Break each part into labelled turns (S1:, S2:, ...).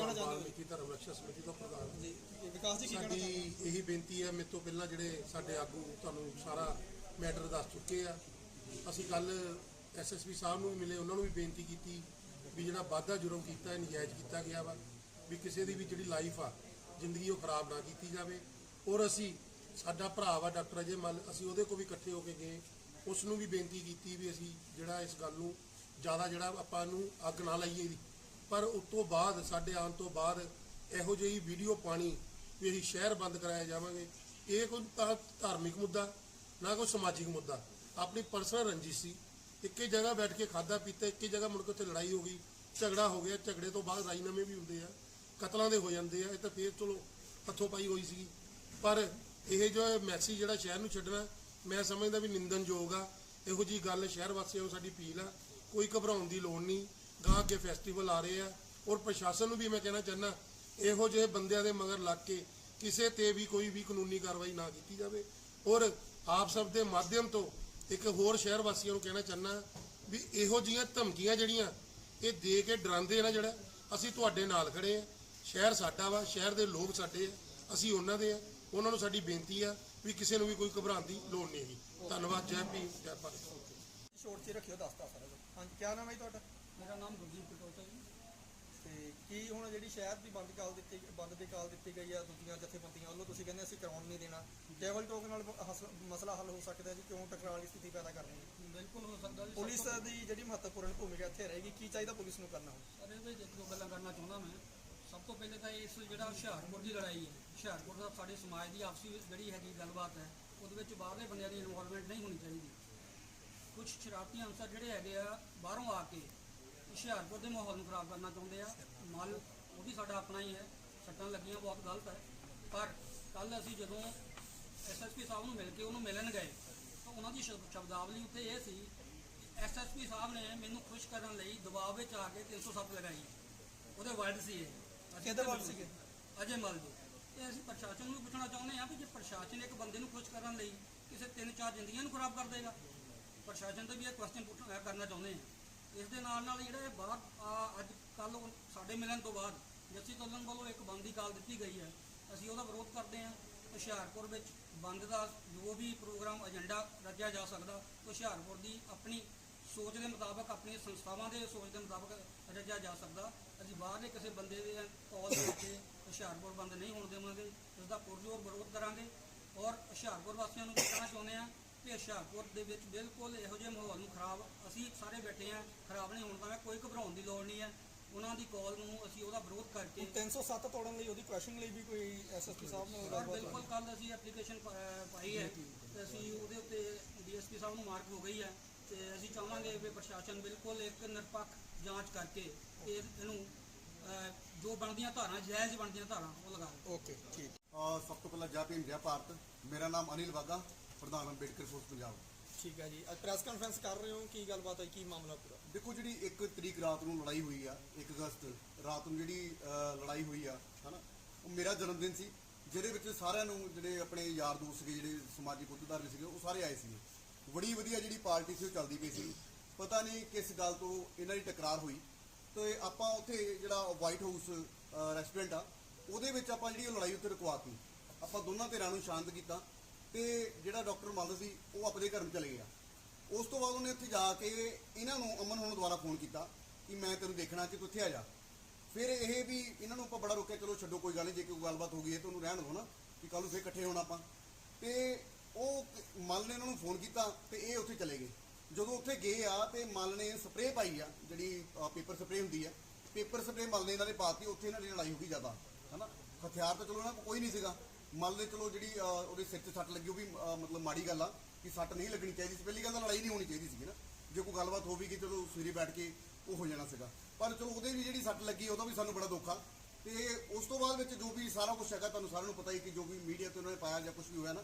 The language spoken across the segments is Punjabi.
S1: ਕਹਿਣਾ ਚਾਹੁੰਦੇ ਹੋ?
S2: ਵਾਲਮੀਕੀ ਧਰਮ ਰੱਖਿਆ ਸਮਿਤੀ ਤੋਂ ਪ੍ਰਧਾਨ
S1: ਜੀ ਇਹ ਵਿਕਾਸ ਜੀ ਕੀ ਕਹਿਣਾ
S2: ਸਾਡੀ? ਇਹੀ ਬੇਨਤੀ ਹੈ ਮੇਰੇ ਤੋਂ ਪਹਿਲਾਂ ਜਿਹੜੇ ਸਾਡੇ ਆਗੂ ਤੁਹਾਨੂੰ ਸਾਰਾ ਮੈਟਰ ਦੱਸ ਚੁੱਕੇ ਆ। ਅਸੀਂ ਕੱਲ ਐਸਐਸਪੀ ਸਾਹਿਬ ਨੂੰ ਵੀ ਮਿਲੇ ਉਹਨਾਂ ਨੂੰ ਵੀ ਬੇਨਤੀ ਕੀਤੀ ਵੀ ਜਿਹੜਾ ਵਾਧਾ ਜੁਰਮ ਕੀਤਾ ਹੈ ਨਜਾਇਜ਼ ਕੀਤਾ ਗਿਆ ਵਾ ਵੀ ਕਿਸੇ ਦੀ ਵੀ ਜਿਹੜੀ ਲਾਈਫ ਆ ਜ਼ਿੰਦਗੀ ਉਹ ਖਰਾਬ ਨਾ ਕੀਤੀ ਜਾਵੇ। ਔਰ ਅਸੀਂ ਸਾਡਾ ਭਰਾ ਵਾ ਡਾਕਟਰ ਅਜੇ ਮਲ ਅਸੀਂ ਉਹਦੇ ਕੋਲ ਵੀ ਇਕੱਠੇ ਹੋ ਕੇ ਗਏ। ਉਸ ਨੂੰ ਵੀ ਬੇਨਤੀ ਕੀਤੀ ਵੀ ਅਸੀਂ ਜਿਹੜਾ ਇਸ ਗੱਲ ਨੂੰ ਜ਼ਿਆਦਾ ਜਿਹੜਾ ਆਪਾਂ ਨੂੰ ਅੱਗ ਨਾ ਲਾਈਏ ਇਹਦੀ। ਪਰ ਉਸ ਤੋਂ ਬਾਅਦ, ਸਾਡੇ ਆਉਣ ਤੋਂ ਬਾਅਦ ਇਹੋ ਜਿਹੀ ਵੀਡੀਓ ਪਾਣੀ ਵੀ ਅਸੀਂ ਸ਼ਹਿਰ ਬੰਦ ਕਰਾਇਆ ਜਾਵਾਂਗੇ। ਇਹ ਕੋਈ ਤਾਂ ਧਾਰਮਿਕ ਮੁੱਦਾ, ਨਾ ਕੋਈ ਸਮਾਜਿਕ ਮੁੱਦਾ। ਆਪਣੀ ਪਰਸਨਲ ਰੰਜਿਸ਼ ਸੀ। ਇੱਕੇ ਜਗ੍ਹਾ ਬੈਠ ਕੇ ਖਾਦਾ ਪੀਤਾ, ਇੱਕੇ ਜਗ੍ਹਾ ਮੁੜ ਕੇ ਉੱਥੇ ਲੜਾਈ ਹੋ ਗਈ। ਝਗੜਾ ਹੋ ਗਿਆ, ਝਗੜੇ ਤੋਂ ਬਾਅਦ ਰਾਜੀਨਾਮੇ ਵੀ ਹੁੰਦੇ ਆ। ਕਤਲਾਂ ਦੇ ਹੋ ਜਾਂਦੇ ਆ। ਇਹ ਤਾਂ ਫੇਰ ਚਲੋ ਹੱਥੋਂ ਪਾਈ ਹੋਈ ਸੀ ਪਰ ਇਹ ਜੋ ਮੈਸੇਜ ਜਿਹੜਾ ਸ਼ਹਿਰ ਨੂੰ ਛੱਡਣਾ, ਮੈਂ ਸਮਝਦਾ ਵੀ ਨਿੰਦਨਯੋਗ ਆ। ਇਹੋ ਜੀ ਗੱਲ ਸ਼ਹਿਰ ਵਾਸੀਆਂ ਨੂੰ ਸਾਡੀ ਅਪੀਲ ਆ। ਕੋਈ ਘਬਰਾਉਣ ਦੀ ਲੋੜ ਨਹੀਂ। ਗਾਂ ਅੱਗੇ ਫੈਸਟੀਵਲ ਆ ਰਹੇ ਆ। ਔਰ ਪ੍ਰਸ਼ਾਸਨ ਨੂੰ ਵੀ ਮੈਂ ਕਹਿਣਾ ਚਾਹੁੰਦਾ, ਇਹੋ ਜਿਹੇ ਬੰਦਿਆਂ ਦੇ ਮਗਰ ਲੱਗ ਕੇ ਕਿਸੇ ਤੇ ਵੀ ਕੋਈ ਵੀ ਕਾਨੂੰਨੀ ਕਾਰਵਾਈ ਨਾ ਕੀਤੀ ਜਾਵੇ। ਔਰ ਆਪ ਸਭ ਦੇ ਮਾਧਿਅਮ ਤੋਂ ਇੱਕ ਹੋਰ ਸ਼ਹਿਰ ਵਾਸੀਆਂ ਨੂੰ ਕਹਿਣਾ ਚਾਹੁੰਦਾ ਵੀ ਇਹੋ ਜੀਆਂ ਧਮਕੀਆਂ ਜਿਹੜੀਆਂ, ਇਹ ਦੇ ਕੇ ਡਰਾਉਂਦੇ ਨਾ ਜਿਹੜਾ, ਅਸੀਂ ਤੁਹਾਡੇ ਨਾਲ ਖੜੇ ਆ। ਸ਼ਹਿਰ ਸਾਡਾ ਵਾ, ਸ਼ਹਿਰ ਦੇ ਲੋਕ ਸਾਡੇ ਆ, ਅਸੀਂ ਉਹਨਾਂ ਦੇ ਆ। ਉਹਨਾਂ ਨੂੰ ਸਾਡੀ ਬੇਨਤੀ ਆ ਵੀ ਕਿਸੇ ਨੂੰ ਵੀ ਕੋਈ ਘਬਰਾਉਣ ਦੀ ਲੋੜ ਨਹੀਂ ਹੈਗੀ। ਧੰਨਵਾਦ, ਜੈ ਭੀਮ, ਜੈ ਭਾਰਤ।
S1: ਸ਼ੋਰਟ 'ਚ ਰੱਖਿਓ ਦੱਸਤਾ ਸਾਰਾ ਹਾਂਜੀ ਕੀ ਨਾਮ ਹੈ ਤੁਹਾਡਾ?
S3: ਮੇਰਾ ਨਾਮ ਗੁਰਦੀਪ ਕਟੋਚਾ ਜੀ।
S1: ਤੇ ਕੀ ਹੁਣ ਜਿਹੜੀ ਸ਼ਹਿਰ ਦੀ ਬੰਦ ਕਾਲ ਦਿੱਤੀ ਬੰਦ ਦੀ ਕਾਲ ਦਿੱਤੀ ਗਈ ਆ ਦੂਜੀਆਂ ਜਥੇਬੰਦੀਆਂ ਵੱਲੋਂ ਤੁਸੀਂ ਕਹਿੰਦੇ ਅਸੀਂ ਕਰਾਉਣ ਨਹੀਂ ਦੇਣਾ। ਟੇਬਲ ਟੋਕ ਨਾਲ ਹਸ- ਮਸਲਾ ਹੱਲ ਹੋ ਸਕਦਾ ਜੀ ਕਿਉਂ ਟਕਰਾਅ ਵਾਲੀ ਸਥਿਤੀ ਪੈਦਾ ਕਰਨੀ ਹੈ?
S3: ਬਿਲਕੁਲ ਹੋ ਸਕਦਾ ਜੀ।
S1: ਪੁਲਿਸ ਦੀ ਜਿਹੜੀ ਮਹੱਤਵਪੂਰਨ ਭੂਮਿਕਾ ਇੱਥੇ ਰਹੇਗੀ ਕੀ ਚਾਹੀਦਾ ਪੁਲਿਸ ਨੂੰ ਕਰਨਾ ਹੁਣ?
S3: ਸਰ ਇਹਦੇ ਵਿੱਚ ਇੱਕ ਦੋ ਗੱਲਾਂ ਕਰਨਾ ਚਾਹੁੰਦਾ ਮੈਂ। ਸਭ ਤੋਂ ਪਹਿਲੇ ਤਾਂ ਇਸ ਜਿਹੜਾ ਹੁਸ਼ਿਆਰਪੁਰ ਦੀ ਲੜਾਈ ਹੈ ਹੁਸ਼ਿਆਰਪੁਰ ਦਾ ਸਾਡੇ ਸਮਾਜ ਦੀ ਆਪਸੀ ਜਿਹੜੀ ਹੈਗੀ ਗੱਲਬਾਤ ਹੈ ਉਹਦੇ ਵਿੱਚ ਬਾਹਰਲੇ ਬੰਦਿਆਂ ਦੀ ਇਨਵੋਲਵਮੈਂਟ ਨਹੀਂ ਹੋਣੀ ਚਾਹੀਦੀ। ਕੁਝ ਸ਼ਰਾਰਤੀ ਅਨਸਰ ਜਿਹੜੇ ਹੈਗੇ ਆ ਬਾਹਰੋਂ ਆ ਕੇ ਹੁਸ਼ਿਆਰਪੁਰ ਦੇ ਮਾਹੌਲ ਨੂੰ ਖਰਾਬ ਕਰਨਾ ਚਾਹੁੰਦੇ ਆ। ਮਲ ਉਹ ਵੀ ਸਾਡਾ ਆਪਣਾ ਹੀ ਹੈ। ਸੱਟਾਂ ਲੱਗੀਆਂ ਬਹੁਤ ਗਲਤ ਹੈ। ਪਰ ਕੱਲ ਅਸੀਂ ਜਦੋਂ ਐਸਐਸਪੀ ਸਾਹਿਬ ਨੂੰ ਮਿਲ ਕੇ ਉਹਨੂੰ ਮਿਲਣ ਗਏ ਤਾਂ ਉਹਨਾਂ ਦੀ ਸ਼ਬ- ਸ਼ਬਦਾਵਲੀ ਉੱਤੇ ਇਹ ਸੀ ਐਸਐਸਪੀ ਸਾਹਿਬ ਨੇ ਮੈਨੂੰ ਖੁਸ਼ ਕਰਨ ਲਈ ਦਬਾਅ ਵਿੱਚ ਆ ਕੇ 307 ਲਗਾਈ। ਉਹਦੇ ਵਰਡ ਸੀ ਇਹ।
S1: ਕਿਹਦੇ
S3: ਤਾਂ
S1: ਸੀਗੇ?
S3: ਅਜੇ ਮਲ ਦੇ। ਤੇ ਅਸੀਂ ਪ੍ਰਸ਼ਾਸਨ ਨੂੰ ਪੁੱਛਣਾ ਚਾਹੁੰਦੇ ਹਾਂ ਵੀ ਜੇ ਪ੍ਰਸ਼ਾਸਨ ਇੱਕ ਬੰਦੇ ਨੂੰ ਖੁਸ਼ ਕਰਨ ਲਈ ਕਿਸੇ ਤਿੰਨ ਚਾਰ ਜ਼ਿੰਦਗੀਆਂ ਨੂੰ ਖਰਾਬ ਕਰ ਦੇਗਾ ਪ੍ਰਸ਼ਾਸਨ ਤੋਂ ਵੀ ਇਹ ਕੁਐਸਚਨ ਪੁੱਛਣਾ ਕਰਨਾ ਚਾਹੁੰਦੇ ਹਾਂ। ਇਸ ਦੇ ਨਾਲ ਨਾਲ ਜਿਹੜਾ ਇਹ ਬਾਹਰ ਆ, ਅੱਜ ਕੱਲ ਸਾਡੇ ਮਿਲਣ ਤੋਂ ਬਾਅਦ ਜੱਸੀ ਤੋਲਨ ਵੱਲੋਂ ਇੱਕ ਬੰਦ ਦੀ ਕਾਲ ਦਿੱਤੀ ਗਈ ਹੈ। ਅਸੀਂ ਉਹਦਾ ਵਿਰੋਧ ਕਰਦੇ ਹਾਂ। ਹੁਸ਼ਿਆਰਪੁਰ ਵਿੱਚ ਬੰਦ ਦਾ ਜੋ ਵੀ ਪ੍ਰੋਗਰਾਮ ਏਜੰਡਾ ਰਚਿਆ ਜਾ ਸਕਦਾ ਹੁਸ਼ਿਆਰਪੁਰ ਦੀ ਆਪਣੀ ਸੋਚ ਦੇ ਮੁਤਾਬਕ ਆਪਣੀਆਂ ਸੰਸਥਾਵਾਂ ਦੇ ਸੋਚ ਦੇ ਮੁਤਾਬਕ ਰਚਿਆ ਜਾ ਸਕਦਾ। ਅਸੀਂ ਬਾਹਰਲੇ ਕਿਸੇ ਬੰਦੇ ਦੇ ਕਾਲ ਦੇ ਉੱਤੇ ਹੁਸ਼ਿਆਰਪੁਰ ਬੰਦ ਨਹੀਂ ਹੋਣ ਦੇਵਾਂਗੇ। ਇਸ ਦਾ ਪੁਰਜ਼ੋਰ ਵਿਰੋਧ ਕਰਾਂਗੇ। ਔਰ ਹੁਸ਼ਿਆਰਪੁਰ ਵਾਸੀਆਂ ਨੂੰ ਕਹਿਣਾ ਚਾਹੁੰਦੇ ਹਾਂ ਕਿ ਹੁਸ਼ਿਆਰਪੁਰ ਦੇ ਵਿੱਚ ਬਿਲਕੁਲ ਇਹੋ ਜਿਹੇ ਮਾਹੌਲ ਨੂੰ ਖਰਾਬ ਅਸੀਂ ਸਾਰੇ ਬੈਠੇ ਹਾਂ ਖਰਾਬ ਨਹੀਂ ਹੋਣ ਦੇਵਾਂਗੇ ਕੋਈ ਘਬਰਾਉਣ ਦੀ ਲੋੜ ਨਹੀਂ ਹੈ। ਉਹਨਾਂ ਦੀ ਕਾਲ ਨੂੰ ਅਸੀਂ ਉਹਦਾ ਵਿਰੋਧ ਕਰਕੇ
S1: 307 ਤੋੜਨ ਲਈ ਉਹਦੀ ਕੁਐਸਚਨ ਲਈ ਵੀ ਕੋਈ ਐਸਐਸਪੀ ਸਾਹਿਬ
S3: ਔਰ
S1: ਗੱਲਬਾਤ
S3: ਬਿਲਕੁਲ ਕੱਲ ਅਸੀਂ ਐਪਲੀਕੇਸ਼ਨ ਪਾਈ ਹੈ। ਤੇ ਅਸੀਂ ਉਹਦੇ ਉੱਤੇ ਡੀਐਸਪੀ ਸਾਹਿਬ ਨੂੰ ਮਾਰਕ ਹੋ ਗਈ ਹੈ। ਤੇ ਅਸੀਂ ਚਾਹਾਂਗੇ ਵੀ ਪ੍ਰਸ਼ਾਸਨ ਬਿਲਕੁਲ ਇੱਕ ਨਿਰਪੱਖ ਜਾਂਚ ਕਰਕੇ ਇਹਨੂੰ ਜੋ ਬਣਦੀਆਂ ਧਾਰਾਂ ਜਾਇਜ਼ ਬਣਦੀਆਂ ਧਾਰਾਂ ਉਹ ਲਗਾਵੇ
S1: ਓਕੇ ਠੀਕ।
S4: ਅ, ਸਭ ਤੋਂ ਪਹਿਲਾਂ ਜੈ ਭੀਮ ਜੈ ਭਾਰਤ। ਮੇਰਾ ਨਾਮ ਅਨਿਲ ਵਾਗਾ। ਪ੍ਰਧਾਨ ਅੰਬੇਡਕਰ ਫੋਰਸ ਪੰਜਾਬ।
S1: ਠੀਕ ਹੈ ਜੀ। ਅੱਜ ਪ੍ਰੈਸ ਕਾਨਫਰੰਸ ਕਰ ਰਹੇ ਹੋ ਕੀ ਗੱਲਬਾਤ ਹੈ ਕੀ ਮਾਮਲਾ ਪੂਰਾ?
S4: ਦੇਖੋ ਜਿਹੜੀ 1 ਤਰੀਕ ਰਾਤ ਨੂੰ ਲੜਾਈ ਹੋਈ ਆ 1 ਅਗਸਤ ਰਾਤ ਨੂੰ ਜਿਹੜੀ ਲੜਾਈ ਹੋਈ ਆ ਹਨਾ? ਉਹ ਮੇਰਾ ਜਨਮ ਦਿਨ ਸੀ ਜਿਹਦੇ ਵਿੱਚ ਸਾਰਿਆਂ ਨੂੰ ਜਿਹੜੇ ਆਪਣੇ ਯਾਰ ਦੋਸਤ ਸੀਗੇ ਜਿਹੜੇ ਸਮਾਜਿਕ ਉਦਦਾਰ ਸੀਗੇ ਉਹ ਸਾਰੇ ਆਏ ਸੀ ਬੜੀ ਵਧੀਆ ਜਿਹੜੀ ਪਾਰਟੀ ਸੀ ਉਹ ਚੱਲਦੀ ਪਈ ਸੀ। ਪਤਾ ਨਹੀਂ ਕਿਸ ਗੱਲ ਤੋਂ ਇਹਨਾਂ ਦੀ ਟਕਰਾਰ ਹੋਈ। ਤੇ ਆਪਾਂ ਉੱਥੇ ਜਿਹੜਾ ਵਾਈਟ ਹਾਊਸ ਰੈਸਟੋਰੈਂਟ ਆ ਉਹਦੇ ਵਿੱਚ ਆਪਾਂ ਜਿਹੜੀ ਉਹ ਲੜਾਈ ਉੱਤੇ ਰੁਕਵਾਤੀ ਆਪਾਂ ਦੋਨਾਂ ਧਿਰਾਂ ਨੂੰ ਸ਼ਾਂਤ ਕੀਤਾ। ਤੇ ਜਿਹੜਾ ਡਾਕਟਰ ਮੱਲ ਸੀ, ਉਹ ਆਪਣੇ ਘਰ ਨੂੰ ਚਲੇ ਗਿਆ। ਉਸ ਤੋਂ ਬਾਅਦ ਉਹਨੇ ਉੱਥੇ ਜਾ ਕੇ ਇਹਨਾਂ ਨੂੰ ਅਮਨ ਨੂੰ ਦੁਬਾਰਾ ਫੋਨ ਕੀਤਾ ਕਿ ਮੈਂ ਤੈਨੂੰ ਦੇਖਣਾ ਕਿ ਤੂੰ ਇੱਥੇ ਆ ਜਾ। ਫਿਰ ਇਹ ਵੀ ਇਹਨਾਂ ਨੂੰ ਆਪਾਂ ਬੜਾ ਰੋਕਿਆ, ਚਲੋ ਛੱਡੋ, ਕੋਈ ਗੱਲ ਨਹੀਂ, ਜੇ ਕੋਈ ਗੱਲਬਾਤ ਹੋ ਗਈ ਹੈ ਤਾਂ ਉਹਨੂੰ ਰਹਿਣ ਦਿਓ ਨਾ, ਕਿ ਕੱਲ ਨੂੰ ਫਿਰ ਇਕੱਠੇ ਹੋਣਾ ਆਪਾਂ। ਤੇ ਉਹ ਮੱਲ ਨੇ ਇਹਨਾਂ ਨੂੰ ਫੋਨ ਕੀਤਾ ਤੇ ਇਹ ਉੱਥੇ ਚਲੇ ਗਏ। ਜਦੋਂ ਉੱਥੇ ਗਏ ਆ ਤੇ ਮੱਲ ਨੇ ਸਪਰੇਅ ਪਾਈ ਆ, ਜਿਹੜੀ ਪੇਪਰ ਸਪਰੇਅ ਹੁੰਦੀ ਆ, ਪੇਪਰ ਸਪਰੇਅ ਮੱਲ ਨੇ ਇਹਨਾਂ ਨੇ ਪਾਤੀ ਉੱਥੇ ਇਹਨਾਂ ਦੀ ਲੜਾਈ ਹੋ ਗਈ ਜ਼ਿਆਦਾ, ਹਨਾ? ਹਥਿਆਰ ਤਾਂ ਚਲੋ ਇਹਨਾਂ ਕੋਲ ਕੋਈ ਨਹੀਂ ਸੀਗਾ। ਮੱਲ ਨੇ ਚਲੋ ਜਿਹੜੀ ਅ, ਉਹਦੇ ਸਿਰ 'ਚ ਸੱਟ ਲੱਗੀ ਉਹ ਵੀ ਅ, ਮਤਲਬ ਮਾੜੀ ਗੱਲ ਆ ਕਿ ਸੱਟ ਨਹੀਂ ਲੱਗਣੀ ਚਾਹੀਦੀ ਸੀ। ਪਹਿਲੀ ਗੱਲ ਤਾਂ ਲੜਾਈ ਨਹੀਂ ਹੋਣੀ ਚਾਹੀਦੀ ਸੀਗੀ ਨਾ। ਜੇ ਕੋਈ ਗੱਲਬਾਤ ਹੋ ਵੀ ਕਿ ਚਲੋ ਸਵੇਰੇ ਬੈਠ ਕੇ ਉਹ ਹੋ ਜਾਣਾ ਸੀਗਾ। ਪਰ ਚਲੋ ਉਹਦੇ ਵੀ ਜਿਹੜੀ ਸੱਟ ਲੱਗੀ ਉਹਦਾ ਵੀ ਸਾਨੂੰ ਬੜਾ ਦੁੱਖ ਆ। ਤੇ ਉਸ ਤੋਂ ਬਾਅਦ ਵਿੱਚ ਜੋ ਵੀ ਸਾਰਾ ਕੁਝ ਹੈਗਾ ਤੁਹਾਨੂੰ ਸਾਰਿਆਂ ਨੂੰ ਪਤਾ ਹੀ ਕਿ ਜੋ ਵੀ ਮੀਡੀਆ ਤੇ ਉਹਨਾਂ ਨੇ ਪਾਇਆ ਜਾਂ ਕੁਝ ਵੀ ਹੋਇਆ ਨਾ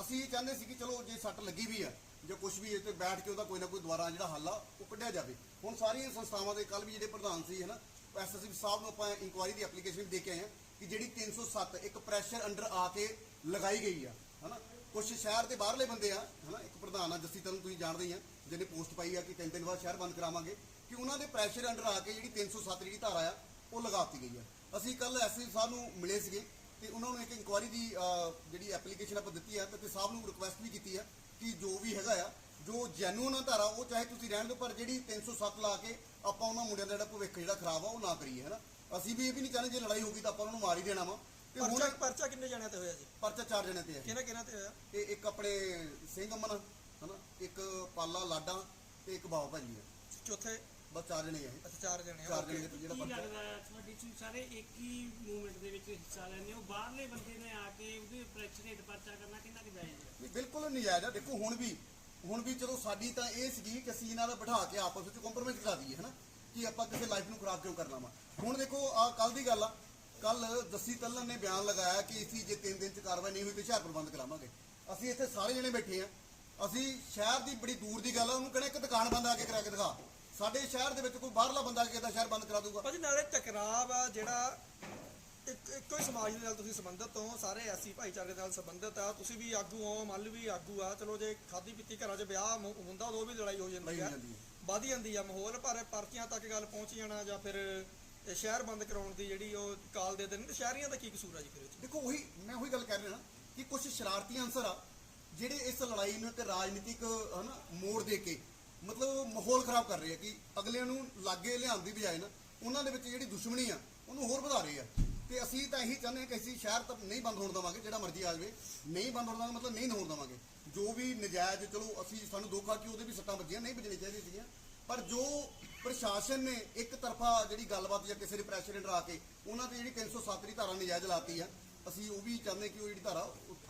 S4: ਅਸੀਂ ਇਹ ਚਾਹੁੰਦੇ ਸੀ ਕਿ ਚਲੋ ਜੇ ਸੱਟ ਲੱਗੀ ਵੀ ਆ ਜਾਂ ਕੁਝ ਵੀ ਹੈ ਤੇ ਬੈਠ ਕੇ ਉਹਦਾ ਕੋਈ ਨਾ ਕੋਈ ਦੁਬਾਰਾ ਜਿਹੜਾ ਹੱਲ ਆ ਉਹ ਕੱਢਿਆ ਜਾਵੇ। ਹੁਣ ਸਾਰੀਆਂ ਸੰਸਥਾਵਾਂ ਦੇ ਕੱਲ ਵੀ ਜਿਹੜੇ ਪ੍ਰਧਾਨ ਸੀ ਹੈ ਹਨਾ ਐਸਐਸਪੀ ਸਾਹਿਬ ਨੂੰ ਆਪਾਂ ਇਨਕੁਆਇਰੀ ਦੀ ਐਪਲੀਕੇਸ਼ਨ ਦੇ ਕੇ ਆਏ ਹਾਂ। ਕਿ ਜਿਹੜੀ 307 ਇੱਕ ਪ੍ਰੈਸ਼ਰ ਅੰਡਰ ਆ ਕੇ ਲਗਾਈ ਗਈ ਆ, ਹਨਾ? ਕੁਝ ਸ਼ਹਿਰ ਦੇ ਬਾਹਰਲੇ ਬੰਦੇ ਆ, ਹਨਾ? ਇੱਕ ਪ੍ਰਧਾਨ ਆ, ਜੱਸੀ ਤਰਨ, ਤੁਸੀਂ ਜਾਣਦੇ ਹੀ ਆ, ਜਿਹਨੇ ਪੋਸਟ ਪਾਈ ਆ ਕਿ ਤਿੰਨ ਦਿਨ ਬਾਅਦ ਸ਼ਹਿਰ ਬੰਦ ਕਰਾਵਾਂਗੇ, ਕਿ ਉਹਨਾਂ ਦੇ ਪ੍ਰੈਸ਼ਰ ਅੰਡਰ ਆ ਕੇ ਜਿਹੜੀ 307 ਜਿਹੜੀ ਧਾਰਾ ਆ, ਉਹ ਲਗਾਤੀ ਗਈ ਆ। ਅਸੀਂ ਕੱਲ ਐਸਪੀ ਸਾਹਿਬ ਨੂੰ ਮਿਲੇ ਸੀਗੇ ਤੇ ਉਹਨਾਂ ਨੂੰ ਇੱਕ ਇਨਕੁਆਇਰੀ ਦੀ ਜਿਹੜੀ ਐਪਲੀਕੇਸ਼ਨ ਆਪਾਂ ਦਿੱਤੀ ਆ, ਤੇ ਸਾਹਿਬ ਨੂੰ ਰਿਕੁਐਸਟ ਵੀ ਕੀਤੀ ਆ ਕਿ ਜੋ ਵੀ ਹੈਗਾ ਆ, ਜੋ ਜੈਨੂਨ ਆ ਧਾਰਾ, ਉਹ ਚਾਹੇ ਤੁਸੀਂ ਰਹਿਣ ਦਿਓ, ਪਰ ਜਿਹੜੀ 307 ਲਾ ਕੇ ਆਪਾਂ ਉਹਨਾਂ ਮੁੰਡਿਆਂ ਦਾ ਜਿਹੜਾ ਭਵਿੱਖ ਜਿਹੜਾ ਖਰਾਬ ਆ, ਉਹ ਨਾ ਕਰੀਏ, ਹੈਨਾ? ਅਸੀਂ ਵੀ ਇਹ ਵੀ ਨਹੀਂ ਚਾਹੁੰਦੇ ਜੇ ਲੜਾਈ ਹੋਊਗੀ ਤਾਂ ਆਪਾਂ ਉਹਨਾਂ ਨੂੰ ਮਾਰ ਹੀ ਦੇਣਾ ਵਾ। ਤੇ ਹੁਣ
S1: ਪਰਚਾ ਪਰਚਾ ਕਿੰਨੇ ਜਣਿਆਂ ਤੇ ਹੋਇਆ ਜੀ?
S4: ਪਰਚਾ ਚਾਰ ਜਣੇ ਤੇ ਹੈ
S1: ਕਿਹਨਾਂ ਕਿਹਨਾਂ ਤੇ ਹੋਇਆ?
S4: ਇਹ ਇੱਕ ਆਪਣੇ ਸਿੰਘ ਅਮਨ ਹਨਾ? ਇੱਕ ਪਾਲਾ ਲਾਡਾ ਤੇ ਇੱਕ ਬਾਬਾ ਭਾਜੀ ਹੈ।
S1: ਚੌਥੇ?
S4: ਬਸ ਚਾਰ ਜਣੇ ਆ ਇਹ।
S1: ਅੱਛਾ ਚਾਰ ਜਣੇ ਆ
S4: ਚਾਰ। ਜਣੇ ਤੇ ਜਿਹੜਾ
S5: ਕੀ
S4: ਪਰਚਾ
S5: ਲੱਗਦਾ ਹੈ ਤੁਹਾਡੀ ਤੁਸੀਂ ਸਾਰੇ ਇੱਕ ਹੀ ਮੂਵਮੈਂਟ ਦੇ ਵਿੱਚ ਹਿੱਸਾ ਲੈਂਦੇ ਹੋ? ਬਾਹਰਲੇ ਬੰਦੇ ਨੇ ਆ ਕੇ ਉਹਦੇ ਹੇਠ ਪਰਚਾ ਕਰਨਾ ਕਿੰਨਾ ਕਿ ਜਾਇਜ਼ ਹੈ?
S4: ਨਹੀਂ, ਬਿਲਕੁਲ ਨਜਾਇਜ਼ ਆ। ਦੇਖੋ ਹੁਣ ਵੀ ਹੁਣ ਵੀ ਚਲੋ ਸਾਡੀ ਤਾਂ ਇਹ ਸੀਗੀ ਕਿ ਅਸੀਂ ਇਹਨਾਂ ਦਾ ਬਿਠਾ ਕੇ ਆਪਸ ਵਿੱਚ ਕੰਪਰੋਮਾਈਜ਼ ਕਰਾ ਦਈਏ ਹਨਾ? ਕਿ ਆਪਾਂ ਕਿਸੇ ਲਾਈਫ ਨੂੰ ਖਰਾਬ ਕਿਉਂ ਕਰਨਾ ਵਾ? ਹੁਣ ਦੇਖੋ ਆ ਕੱਲ ਦੀ ਗੱਲ ਆ। ਕੱਲ ਜੱਸੀ ਤੱਲਨ ਨੇ ਬਿਆਨ ਲਗਾਇਆ ਕਿ ਅਸੀਂ ਜੇ 3 ਦਿਨ ਚ ਕਾਰਵਾਈ ਨਹੀਂ ਹੋਈ ਤੇ ਹੁਸ਼ਿਆਰਪੁਰ ਬੰਦ ਕਰਾਵਾਂਗੇ। ਅਸੀਂ ਇੱਥੇ ਸਾਰੇ ਜਣੇ ਬੈਠੇ ਆ। ਅਸੀਂ ਸ਼ਹਿਰ ਦੀ ਬੜੀ ਦੂਰ ਦੀ ਗੱਲ ਆ ਉਹਨੂੰ ਕਹਿੰਦੇ ਇੱਕ ਦੁਕਾਨ ਬੰਦ ਆ ਕੇ ਕਰਾ ਕੇ ਦਿਖਾ। ਸਾਡੇ ਸ਼ਹਿਰ ਦੇ ਵਿੱਚ ਕੋਈ ਬਾਹਰਲਾ ਬੰਦਾ ਆ ਕੇ ਦਾ ਸ਼ਹਿਰ ਬੰਦ ਕਰਾ ਦੂਗਾ?
S1: ਭਾਜੀ ਨਾਲੇ ਟਕਰਾਵ ਆ ਜਿਹੜਾ ਇੱਕ ਹੀ ਸਮਾਜ ਦੇ ਨਾਲ ਤੁਸੀਂ ਸੰਬੰਧਿਤ ਹੋ ਸਾਰੇ ਐਸੀ ਭਾਈਚਾਰੇ ਨਾਲ ਸੰਬੰਧਿਤ ਆ। ਤੁਸੀਂ ਵੀ ਆਗੂ ਹੋ ਮੱਲ ਵੀ ਆਗੂ ਆ। ਚਲੋ ਜੇ ਖਾਦੀ ਪੀਤੀ ਘਰਾਂ 'ਚ ਵਿਆਹ ਹੁੰਦਾ ਉਦੋਂ ਵੀ ਲੜਾਈ ਹੋ ਜਾਂਦੀ ਆ। ਵਧ ਜਾਂਦੀ ਆ ਮਾਹੌਲ ਪਰ ਪਰਚੀਆਂ ਤੱਕ ਗੱਲ ਪਹੁੰਚ ਜਾਣਾ ਜਾਂ ਫਿਰ ਇਹ ਸ਼ਹਿਰ ਬੰਦ ਕਰਾਉਣ ਦੀ ਜਿਹੜੀ ਉਹ ਕਾਲ ਦੇ ਦੇਣ ਸ਼ਹਿਰੀਆਂ ਦਾ ਕੀ ਕਸੂਰ ਆ ਜੀ ਫਿਰ ਇਹ 'ਚ?
S4: ਦੇਖੋ, ਉਹੀ ਮੈਂ ਉਹੀ ਗੱਲ ਕਰ ਰਿਹਾ ਨਾ ਕਿ ਕੁਝ ਸ਼ਰਾਰਤੀ ਅੰਸਰ ਆ, ਜਿਹੜੇ ਇਸ ਲੜਾਈ ਨੂੰ ਇੱਕ ਰਾਜਨੀਤਿਕ, ਹਨਾ, ਮੋੜ ਦੇ ਕੇ, ਮਤਲਬ ਮਾਹੌਲ ਖਰਾਬ ਕਰ ਰਹੇ ਆ ਕਿ ਅਗਲਿਆਂ ਨੂੰ ਲਾਗੇ ਲਿਆਉਣ ਦੀ ਬਜਾਏ ਨਾ, ਉਹਨਾਂ ਦੇ ਵਿੱਚ ਜਿਹੜੀ ਦੁਸ਼ਮਣੀ ਆ, ਉਹਨੂੰ ਹੋਰ ਵਧਾ ਰਹੇ ਆ। ਤੇ ਅਸੀਂ ਤਾਂ ਇਹੀ ਚਾਹੁੰਦੇ ਹਾਂ ਕਿ ਅਸੀਂ ਸ਼ਹਿਰ ਤਾਂ ਨਹੀਂ ਬੰਦ ਹੋਣ ਦੇਵਾਂਗੇ, ਜਿਹੜਾ ਮਰਜ਼ੀ ਆ ਜਾਵੇ। ਨਹੀਂ ਬੰਦ ਹੋਣ ਦੇਵਾਂਗੇ, ਮਤਲਬ ਨਹੀਂ ਹੋਣ ਦੇਵਾਂਗੇ। ਜੋ ਵੀ ਨਜਾਇਜ਼, ਚਲੋ, ਅਸੀਂ ਸਾਨੂੰ ਦੁੱਖ ਆ ਕਿ ਉਹਦੇ ਵੀ ਸੱਟਾਂ ਵੱਜੀਆਂ, ਨਹੀਂ ਵੱਜਣੀਆਂ ਚਾਹੀਦੀਆਂ ਸੀਗੀਆਂ। ਪਰ ਜੋ ਪ੍ਰਸ਼ਾਸਨ ਨੇ ਇੱਕ ਤਰਫਾ ਜਿਹੜੀ ਗੱਲਬਾਤ ਜਾਂ ਕਿਸੇ ਹੇਠ ਆ ਕੇ ਉਹਨਾਂ ਤੇ ਜਿਹੜੀ 307 ਦੀ ਧਾਰਾ ਨਜਾਇਜ਼ ਲਾਤੀ ਆ ਅਸੀਂ ਉਹ ਵੀ ਚਾਹੁੰਦੇ ਕਿ ਉਹ ਜਿਹੜੀ ਧਾਰਾ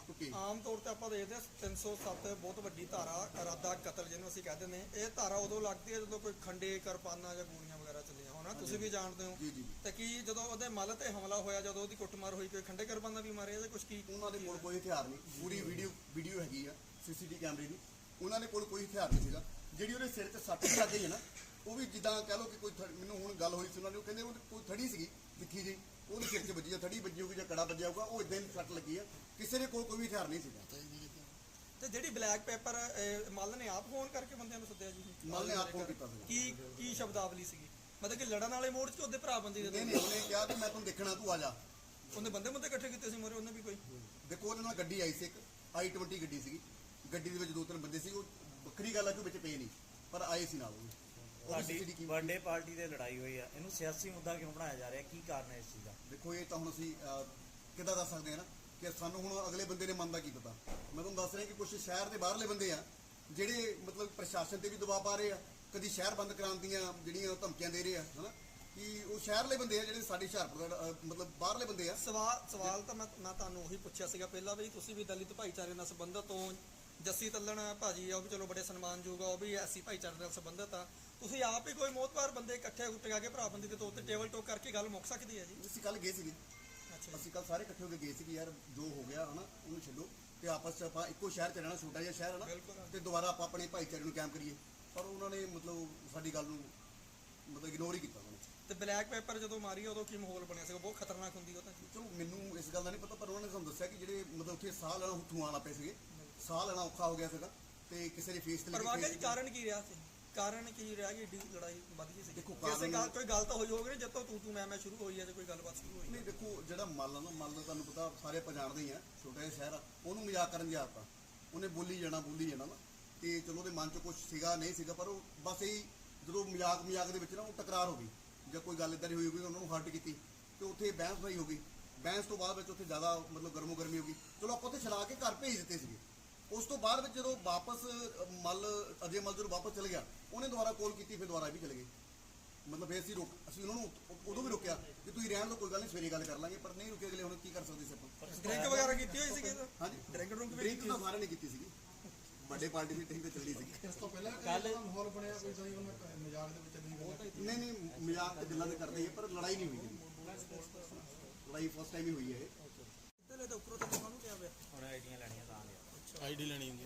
S4: ਟੁੱਟੇ
S1: ਆਮ ਤੌਰ ਤੇ ਆਪਾਂ ਦੇਖਦੇ ਹਾਂ 307 ਬਹੁਤ ਵੱਡੀ ਧਾਰਾ ਇਰਾਦਾ ਕਤਲ ਜਿਹਨੂੰ ਅਸੀਂ ਕਹਿੰਦੇ ਨੇ ਇਹ ਧਾਰਾ ਉਦੋਂ ਲੱਗਦੀ ਹੈ ਜਦੋਂ ਕੋਈ ਖੰਡੇ ਕਿਰਪਾਨਾਂ ਜਾਂ ਗੋਲੀਆਂ ਵਗੈਰਾ ਚੱਲੀਆਂ ਹੋਣਾ। ਤੁਸੀਂ ਵੀ ਜਾਣਦੇ ਹੋ। ਤੇ ਕੀ ਜਦੋਂ ਉਹਦੇ ਮੱਲ ਤੇ ਹਮਲਾ ਹੋਇਆ ਜਦੋਂ ਉਹਦੀ ਕੁੱਟਮਾਰ ਹੋਈ ਕੋਈ ਖੰਡੇ ਕਿਰਪਾਨਾਂ ਵੀ ਮਾਰੇ ਜਾਂ ਕੁਝ ਕੀ?
S4: ਉਹਨਾਂ ਦੇ ਕੋਲ ਕੋਈ ਹਥਿਆਰ ਨਹੀਂ। ਪੂਰੀ ਵੀਡੀਓ ਵੀਡੀਓ ਹੈਗੀ ਆ ਸੀਸੀਟੀ ਕੈਮਰੇ ਦੀ। ਉਹਨਾਂ ਦੇ ਕੋਲ ਕੋਈ ਹਥਿਆਰ ਨਹੀਂ ਸੀਗਾ। ਜਿਹੜੀ ਉਹਦੇ ਸਿਰ ਤੇ ਸੱਟ ਲੱਗ ਗਈ ਹੈ ਨਾ ਉਹ ਵੀ ਜਿੱਦਾਂ ਕਹ ਲਓ ਕਿ ਕੋਈ ਮੈਨੂੰ ਹੁਣ ਗੱਲ ਹੋਈ ਸੀ ਉਹਨਾਂ ਨੇ ਉਹ ਕਹਿੰਦੇ ਉਹ ਕੋਈ ਥੜੀ ਸੀਗੀ ਤਿੱਖੀ ਜੀ ਉਹਦੇ ਸਿਰ 'ਚ ਵੱਜੀ ਆ ਥੜੀ ਵੱਜੀ ਹੋਊਗੀ ਜਾਂ ਕੜਾ ਵੱਜਿਆ ਹੋਊਗਾ ਉਹ ਇਦਾਂ ਹੀ ਸੱਟ ਲੱਗੀ ਆ ਕਿਸੇ ਦੇ ਕੋਲ ਕੋਈ ਵੀ ਹਥਿਆਰ ਨਹੀਂ ਸੀਗਾ।
S1: ਤੇ ਜਿਹੜੀ ਬਲੈਕ ਪੇਪਰ ਮੱਲ ਨੇ ਆਪ ਫੋਨ ਕਰਕੇ ਬੰਦਿਆਂ ਨੂੰ ਸੱਦਿਆ ਜੀ?
S4: ਮੱਲ ਨੇ ਆਪ ਫੋਨ ਕੀਤਾ ਸੀਗਾ।
S1: ਕੀ ਕੀ ਸ਼ਬਦਾਵਲੀ ਸੀਗੀ? ਮਤਲਬ ਕਿ ਲੜਨ ਵਾਲੇ ਮੋੜ 'ਚ ਉਹਦੇ ਭਰਾ ਬੰਦੀ ਦੇ
S4: ਨਹੀਂ ਨਹੀਂ ਉਹਨੇ ਕਿਹਾ ਕਿ ਮੈਂ ਤੁਹਾਨੂੰ ਦੇਖਣਾ ਤੂੰ ਆ ਜਾ।
S1: ਉਹਨੇ ਬੰਦੇ ਬੰਦੇ ਇਕੱਠੇ ਕੀਤੇ ਸੀ ਮੋਰੇ ਉਹਨੇ ਵੀ ਕੋਈ?
S4: ਦੇਖੋ ਉਹਦੇ ਨਾਲ ਗੱਡੀ ਆਈ ਸੀ ਇੱਕ i20 ਗੱਡੀ ਸੀਗੀ। ਗੱਡੀ ਦੇ ਵਿੱਚ ਦੋ ਤਿੰਨ ਬੰਦੇ ਸੀ ਉਹ ਵੱਖਰੀ ਗੱਲ ਆ ਕਿ ਉਹ ਵਿੱਚ ਪਏ ਨਹੀਂ ਪਰ ਆਏ ਸੀ ਨਾਲ। ਉਹ ਵੀ
S6: ਤੁਹਾਡੀ ਪਾਰਟੀ ਦੇ ਲੜਾਈ ਹੋਈ ਆ। ਇਹਨੂੰ ਸਿਆਸੀ ਮੁੱਦਾ ਕਿਉਂ ਬਣਾਇਆ ਜਾ ਰਿਹਾ? ਕੀ ਕਾਰਨ ਹੈ ਇਸ ਚੀਜ਼ ਦਾ?
S4: ਦੇਖੋ ਇਹ ਤਾਂ ਹੁਣ ਅਸੀਂ ਅਹ, ਕਿੱਦਾਂ ਦੱਸ ਸਕਦੇ ਹਾਂ ਨਾ ਕਿ ਸਾਨੂੰ ਹੁਣ ਅਗਲੇ ਬੰਦੇ ਨੇ ਮਨ ਦਾ ਕੀ ਪਤਾ। ਮੈਂ ਤੁਹਾਨੂੰ ਦੱਸ ਰਿਹਾ ਕਿ ਕੁਝ ਸ਼ਹਿਰ ਦੇ ਬਾਹਰਲੇ ਬੰਦੇ ਆ ਜਿਹੜੇ ਮਤਲਬ ਪ੍ਰਸ਼ਾਸਨ ਤੇ ਵੀ ਦਬਾਅ ਪਾ ਰਹੇ ਆ ਕਦੀ ਸ਼ਹਿਰ ਬੰਦ ਕਰਾਉਣ ਦੀਆਂ ਜਿਹੜੀਆਂ ਧਮਕੀਆਂ ਦੇ ਰਹੇ ਆ ਹਨਾ? ਕਿ ਉਹ ਸ਼ਹਿਰਲੇ ਬੰਦੇ ਆ ਜਿਹੜੇ ਸਾਡੇ ਹੁਸ਼ਿਆਰਪੁਰ ਦਾ ਅਹ, ਮਤਲਬ ਬਾਹਰਲੇ ਬੰਦੇ ਆ।
S1: ਸਵਾਲ ਸਵਾਲ ਤਾਂ ਮੈਂ ਮੈਂ ਤੁਹਾਨੂੰ ਉਹੀ ਪੁੱਛਿਆ ਸੀਗਾ। ਪਹਿਲਾਂ ਵੀ ਤੁਸੀਂ ਵੀ ਦਲਿਤ ਭਾਈਚਾਰੇ ਨਾਲ ਸੰਬੰਧਿਤ ਹੋ ਜੱਸੀ ਤੱਲਣ ਭਾਜੀ ਆ ਉਹ ਵੀ ਚਲੋ ਬੜੇ ਸਨਮਾਨਯੋਗ ਆ ਉਹ ਵੀ ਐਸੀ ਭਾਈਚਾਰੇ ਨਾਲ ਸੰਬੰਧਿਤ ਆ। ਤੁਸੀਂ ਆਪ ਹੀ ਕੋਈ ਮੋਤਬਾਰ ਬੰਦੇ ਇਕੱਠੇ ਉੱਟਗਾ ਕੇ ਭਰਾ ਬੰਦੀ ਦੇ ਤੌਰ ਤੇ ਟੇਬਲ ਟੋਕ ਕਰਕੇ ਗੱਲ ਮੁੱਕ ਸਕਦੀ ਹੈ ਜੀ?
S4: ਅਸੀਂ ਕੱਲ ਗਏ ਸੀਗੇ।
S1: ਅੱਛਾ।
S4: ਅਸੀਂ ਕੱਲ ਸਾਰੇ ਇਕੱਠੇ ਹੋ ਕੇ ਗਏ ਸੀ ਕਿ ਯਾਰ ਜੋ ਹੋ ਗਿਆ ਹਨਾ ਉਹਨੂੰ ਛੱਡੋ। ਤੇ ਆਪਸ ਚ ਆਪਾਂ ਇੱਕੋ ਸ਼ਹਿਰ ਚ ਰਹਿਣਾ ਛੋਟਾ ਜਿਹਾ ਸ਼ਹਿਰ ਹੈ ਨਾ
S1: ਬਿਲਕੁਲ।
S4: ਤੇ ਦੁਬਾਰਾ ਆਪਾਂ ਆਪਣੇ ਭਾਈਚਾਰੇ ਨੂੰ ਕਾਇਮ ਕਰੀਏ। ਪਰ ਉਹਨਾਂ ਨੇ ਮਤਲਬ ਸਾਡੀ ਗੱਲ ਨੂੰ ਮਤਲਬ ਇਗਨੋਰ ਹੀ ਕੀਤਾ ਉਹਨਾਂ ਨੇ।
S1: ਤੇ ਬਲੈਕ ਪੇਪਰ ਜਦੋਂ ਮਾਰੀ ਉਦੋਂ ਕੀ ਮਾਹੌਲ ਬਣਿਆ ਸੀਗਾ? ਬਹੁਤ ਖਤਰਨਾਕ ਹੁੰਦੀ ਉਹ ਤਾਂ
S4: ਚਲੋ ਮੈਨੂੰ ਇਸ ਗੱਲ ਦਾ ਨਹੀਂ ਪਤਾ ਪਰ ਉਹਨਾਂ ਨੇ ਸਾਨੂੰ ਦੱਸਿਆ ਕਿ ਜਿਹੜੇ ਮਤਲਬ ਉੱਥੇ ਸਾਹ ਲੈਣਾ ਹੁੱਥੂ ਆਉਣ ਲੱਗ ਪਏ ਸੀਗੇ। ਸਾਹ ਲੈਣਾ ਔਖਾ ਹੋ ਗਿਆ ਸੀਗਾ ਤੇ ਕਿਸੇ ਦੇ ਫੇਸ ਤੇ face
S1: ਜੀ ਕਾਰਨ ਕੀ ਰਿਹਾ ਸੀ? ਕਾਰਨ ਕੀ ਰਿਹਾ ਕਿ ਏਡੀ ਲੜਾਈ ਵੱਧ ਗਈ ਸੀ
S4: ਦੇਖੋ,
S1: ਕਿਸੇ
S4: ਕਾਰਨ-
S1: ਗੱਲ ਕੋਈ ਗੱਲ ਤਾਂ ਹੋਈ ਹੋਵੇ ਜਦ ਤੋਂ ਤੂੰ ਤੂੰ ਮੈਂ ਮੈਂ ਸ਼ੁਰੂ ਹੋਈ ਹੈ ਤੇ ਕੋਈ ਗੱਲਬਾਤ ਸ਼ੁਰੂ ਹੋਈ ਹੈ
S4: ਨਹੀਂ ਦੇਖੋ ਜਿਹੜਾ ਮੱਲ ਆ ਨਾ ਮੱਲ ਦਾ ਤੁਹਾਨੂੰ ਪਤਾ ਸਾਰੇ ਆਪਾਂ ਜਾਣਦੇ ਹੀ ਆ ਛੋਟਾ ਜਿਹਾ ਸ਼ਹਿਰ ਆ ਉਹਨੂੰ ਮਜ਼ਾਕ ਕਰਨ ਦੀ ਆਦਤ ਆ। ਉਹਨੇ ਬੋਲੀ ਜਾਣਾ ਬੋਲੀ ਜਾਣਾ ਨਾ ਤੇ ਚਲੋ ਉਹਦੇ ਮਨ 'ਚ ਕੁਝ ਸੀਗਾ ਨਹੀਂ ਸੀਗਾ ਪਰ ਉਹ ਬਸ ਇਹ ਜਦੋਂ ਮਜ਼ਾਕ ਮਜ਼ਾਕ ਦੇ ਵਿੱਚ ਨਾ ਉਹ ਟਕਰਾਰ ਹੋ ਗਈ। ਜਾਂ ਕੋਈ ਗੱਲ ਇਦਾਂ ਦੀ ਹੋਈ ਹੋਈ ਉਹਨਾਂ ਨੂੰ ਹਰਟ ਕੀਤੀ ਤੇ ਉੱਥੇ ਬਹਿਸ ਹੋਈ ਹੋ ਗਈ ਬਹਿਸ ਤੋਂ ਬਾਅਦ ਵਿੱਚ ਉੱਥੇ ਜ਼ਿਆਦਾ ਮਤਲਬ ਗਰਮੋ ਗਰਮੀ ਹੋ ਗਈ। ਚਲੋ ਆਪਾਂ ਉੱਥੇ ਛੜਾ ਕੇ ਘਰ ਭੇਜ ਦਿੱਤੇ ਸੀਗੇ। ਉਸ ਤੋਂ ਬਾਅਦ ਵਿੱਚ ਜਦੋਂ ਵਾਪਸ ਮੱਲ ਅਜੇ ਮੱਲ ਜਦੋਂ ਵਾਪਸ ਚਲ ਗਿਆ ਉਹਨੇ ਦੁਬਾਰਾ ਕਾਲ ਕੀਤੀ ਫਿਰ ਦੁਬਾਰਾ ਇਹ ਵੀ ਚਲੇ ਗਏ। ਮਤਲਬ ਫਿਰ ਅਸੀਂ ਰੋਕ ਅਸੀਂ ਉਹਨਾਂ ਨੂੰ ਉਦੋਂ ਵੀ ਰੋਕਿਆ ਕਿ ਤੁਸੀਂ ਰਹਿਣ ਦਿਓ ਕੋਈ ਗੱਲ ਨਹੀਂ ਸਵੇਰੇ ਗੱਲ ਕਰ ਲਾਂਗੇ ਪਰ ਨਹੀਂ ਰੁਕੇ ਅਗਲੇ ਹੁਣ ਕੀ ਕਰ ਸਕਦੇ ਸੀ ਆਪਾਂ?
S1: ਡਰਿੰਕ ਵਗੈਰਾ ਕੀਤੀ ਹੋਈ ਸੀਗੀ?
S4: ਹਾਂਜੀ।
S1: ਡਰਿੰਕ ਡਰੁੰਕ ਵੀ
S4: ਡਰਿੰਕ ਤਾਂ ਸਾਰਿਆਂ ਨੇ ਕੀਤੀ ਸੀਗੀ। ਵੱਡੇ ਪਾਰਟੀ ਦੀ ਟੀਮ ਤੇ ਚੱਲੀ ਸੀਗੀ।
S2: ਇਸ ਤੋਂ ਪਹਿਲਾਂ
S6: ਕੱਲ੍ਹ-
S2: ਕੱਲ ਮਾਹੌਲ ਬਣਿਆ ਕੋਈ ਸਹੀ ਉਹਨਾਂ ਮਜ਼ਾਕ ਦੇ ਵਿੱਚ ਨਹੀਂ
S4: ਨਹੀਂ ਨਹੀਂ ਮਜ਼ਾਕ ਤੇ ਗੱਲਾਂ ਤੇ ਕਰਦੇ ਹੀ ਪਰ ਲੜਾਈ ਨਹੀਂ ਹੋਈ ਲੜਾਈ ਫਸਟ ਟਾਈਮ ਹੀ ਹੋਈ ਹੈ ਇਹ।
S1: ਇੱਧਰਲੇ ਤਾਂ ਉੱਪਰੋਂ ਤਾਂ ਤੁਹਾਨੂੰ ਕਿਹਾ ਪਿਆ?
S6: ਹੁਣ ਆਈਡੀਆਂ ਲੈਣੀਆਂ ਤਾਂ। ਆ ਗਿਆ
S2: ਆਈਡੀ ਲੈਣੀ ਹੁੰਦੀ